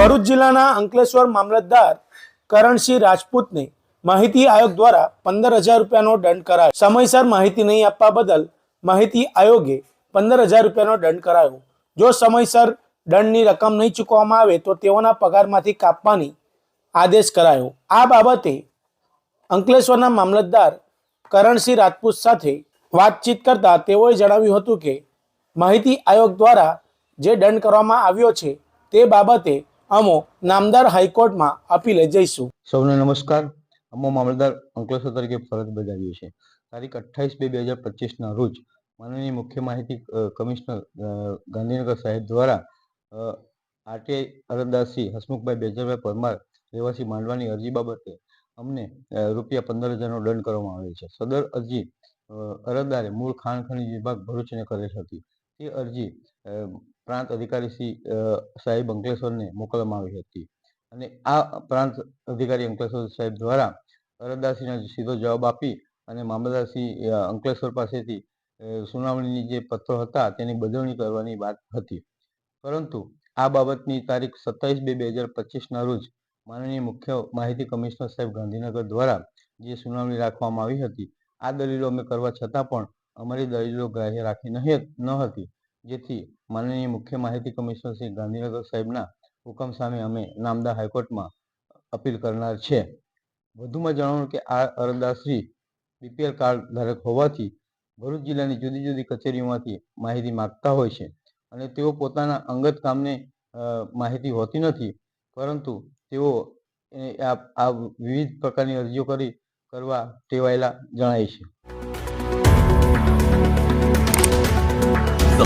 ભરૂચ જિલ્લાના અંકલેશ્વર મામલતદાર કરણસિંહ રાજપૂતને માહિતી આયોગ દ્વારા પંદર હજાર રૂપિયાનો દંડ કરાયો. સમયસર માહિતી નહીં આપવા બદલ માહિતી આયોગે પંદર હજાર રૂપિયાનો દંડ કરાયો. જો સમયસર દંડની રકમ નહીં ચૂકવવામાં આવે તો તેઓના પગારમાંથી કાપવાની આદેશ કરાયો. આ બાબતે અંકલેશ્વરના મામલતદાર કરણસિંહ રાજપૂત સાથે વાતચીત કરતા તેઓએ જણાવ્યું હતું કે માહિતી આયોગ દ્વારા જે દંડ કરવામાં આવ્યો છે તે બાબતે અમો નામદાર હાઈકોર્ટમાં અપીલે જઈશું. સૌને નમસ્કાર. અમો મામલતદાર અંકલેશ્વર તરીકે ફરજ બજાવ્યું છે તારીખ અઠ્ઠાવીસ બે બે હજાર પચીસના રોજ માનનીય મુખ્ય માહિતી કમિશનર ગાંધીનગર સાહેબ દ્વારા આરટીઆઈ અરજદારશ્રી હસમુખભાઈ બેજરભાઈ પરમાર રહેવાસી માંડવાની અરજી બાબતે અમને રૂપિયા પંદર હજારનો દંડ કરવામાં આવેલ છે. સદર અરજી અરજદારે મૂળ ખાણ ખનિજ વિભાગ ભરૂચને કરેલ હતી. તે અરજી પ્રાંત અધિકારી શ્રી સાહેબ અંકલેશ્વરને મોકલવામાં આવી હતી. અને આ પ્રાંત અધિકારી અંકલેશ્વર સાહેબ દ્વારા અરજદારશ્રીને સીધો જવાબ આપી અને મામલતદારશ્રી અંકલેશ્વર પાસેથી સુનાવણીની જે પત્રો હતા તેની બદલણી કરવાની વાત હતી. પરંતુ આ બાબતની તારીખ સત્તાવીસ બે બે હજાર પચીસના રોજ માનનીય મુખ્ય માહિતી કમિશનર સાહેબ ગાંધીનગર દ્વારા જે સુનાવણી રાખવામાં આવી હતી, આ દલીલો અમે કરવા છતાં પણ અમારી દલીલો ગ્રાહ્ય રાખી ન હતી. જેથી માનનીય મુખ્ય માહિતી કમિશનર શ્રી ગાંધીનગર સાહેબના હુકમ સામે અમે નામદા હાઈકોર્ટમાં અપીલ કરનાર છે. વધુમાં જણાવવાનું કે આ અરજદારશ્રી બીપીએલ કાર્ડ ધારક હોવાથી ભરૂચ જિલ્લાની જુદી જુદી કચેરીઓમાંથી માહિતી માગતા હોય છે અને તેઓ પોતાના અંગત કામને માહિતી હોતી નથી, પરંતુ તેઓ આ વિવિધ પ્રકારની અરજીઓ કરી કરવા ટેવાયેલા જણાય છે.